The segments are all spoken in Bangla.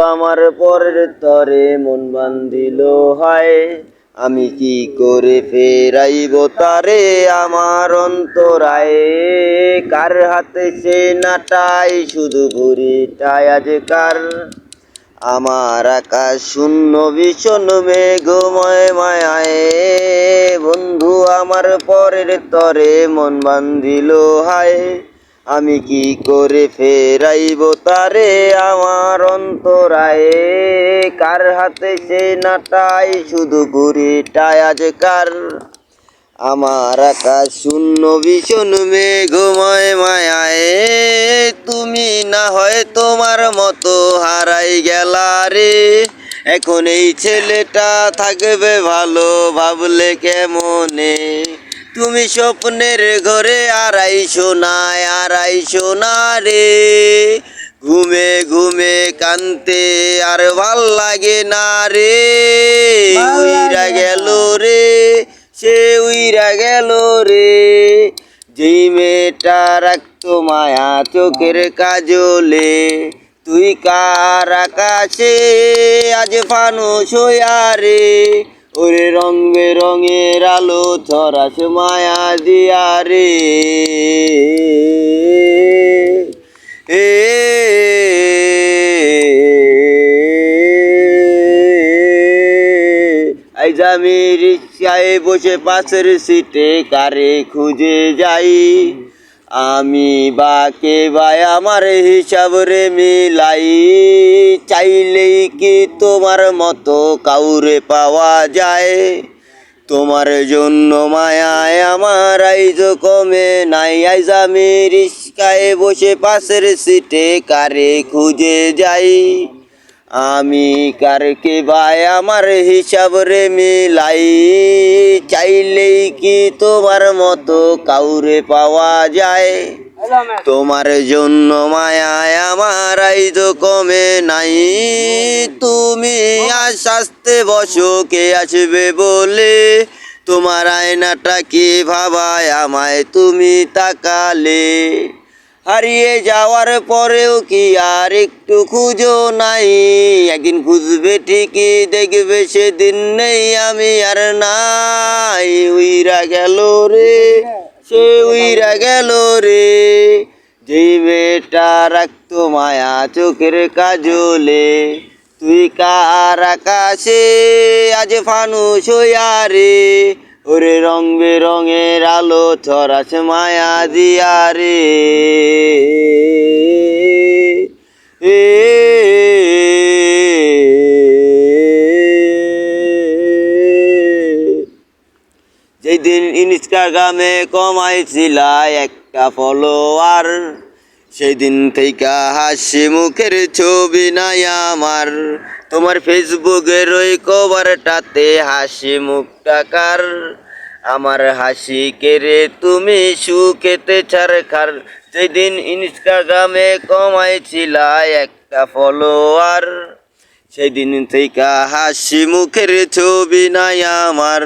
আমার পরের তরে মন বান্ধিল, হয়, আমি কি করে ফেরাইব তারে আমার অন্তরায়? কার হাতে সে নাটাই, শুধু ঘুরিটাই আজকার। আমার আকাশ শূন্য, ভীষণ মেঘময় মায়ায়। বন্ধু, আমার পরের তরে মন বান্ধিল, হায় আমি কি করে ফেরাইব তারে আমার অন্তরায়? কার হাতে সে নাটাই? শুধু ঘুরিটাই আজকার। আমার আকাশ শূন্য, ভীষণ মেঘময় মায়ায়। তুমি না হয় তোমার মতো হারাই গেলা রে। এখন এই ছেলেটা থাকবে ভালো, ভাবলে কেমনে? তুমি স্বপ্নের ঘরে আড়াই সোনায় আড়াই সোনা রে ঘুমে ঘুমে কানতে আর ভালো লাগে না রে। উইরা গেল রে সে উইরা গেল রে। যেই মেয়েটা রাখতো মায়া চোখের কাজলে তুই কার আকাশে আজ ফানুস হইয়া রে? ওরে রং বেরঙের আলো ছড়াস মায়া দিয়া রে। এ আমি রিক্সায় বসে পাশের সিটে কারে খুঁজে যাই। আমি বাকে বাই আমার হিসাব রে মিলাই। চাইলেই কি তোমার মতো কাউরে পাওয়া যায়? তোমার জন্য মায়ায় আমার আইজ কমে নাই। আইজ আমি রিক্সায় বসে পাশের সিটে কারে খুঁজে যাই। আমি কারকে ভাই আমার হিসাব রে মিলাই, চাইলেই কি তোমার মতো কাউরে পাওয়া যায়? তোমার জন্য মায়ায় আমার আইজ কমে নাই। তুমি আজ আসতে বসো, কে আসবে বলে? তোমার আয়নাটা কি ভাবায় আমায় তুমি তাকালে? হারিয়ে যাওয়ার পরেও কি আর একটু খুঁজো নাই। একদিন খুঁজবে ঠিকই, দেখবে সেদিন নেই আমি আর নাই। উইরা গেল রে, সে উইরা গেল রে। যেই মেয়েটা রাখতো মায়া চোখের কাজলে, তুই কার আকাশে আজ হইয়া রে। ওরে রং বেরঙের আলো ছড়াস মায়া দিয়া রে। এ যেদিন ইনস্টাগ্রামে কমাইছিলা একটা ফলোয়ার সেদিন থেকে হাসি মুখের ছবি নাই আমার। তোমার ফেসবুকের ওই কভারটাতে হাসি মুখ টাকার আমার হাসি কেড়ে তুমি সুখেতে ছাড়খার যেদিন ইনস্টাগ্রামে কমাইছিলা একটা ফলোয়ার সেদিন থেকে হাসি মুখের ছবি নাই আমার।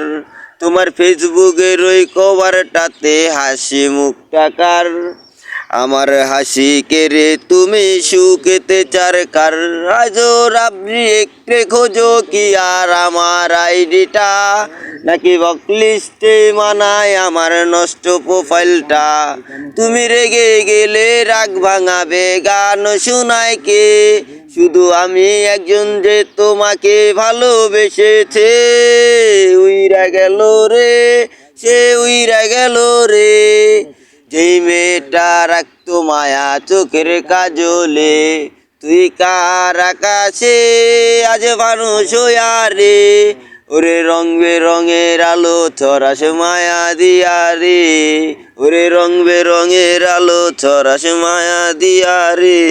তোমার ফেসবুকের ওই কভারটাতে হাসি মুখ টাকার আমার হাসি কেড়ে তুমি সুখেতে চার কার আজো রাবড়ি একটে খোঁজো কি আর আমার আইডিটা? নাকি বকলিস্টে মানায় আমার নষ্ট প্রোফাইলটা? তুমি রেগে গেলে রাগ ভাঙাবে, গান শোনায় কে? শুধু আমি একজন যে তোমাকে ভালোবেসেছে। উইরা গেল রে, সে উইরা গেল রে। যেই মেয়েটা রাখত মায়া চোখের কাজলে, তুই কার আকাশে আজ মানুষ আরে ওরে রং বেরঙের আলো ছড়াস মায়া দিয়া রে। ওরে রং বেরঙের আলো ছড়াস মায়া দিয়া রে।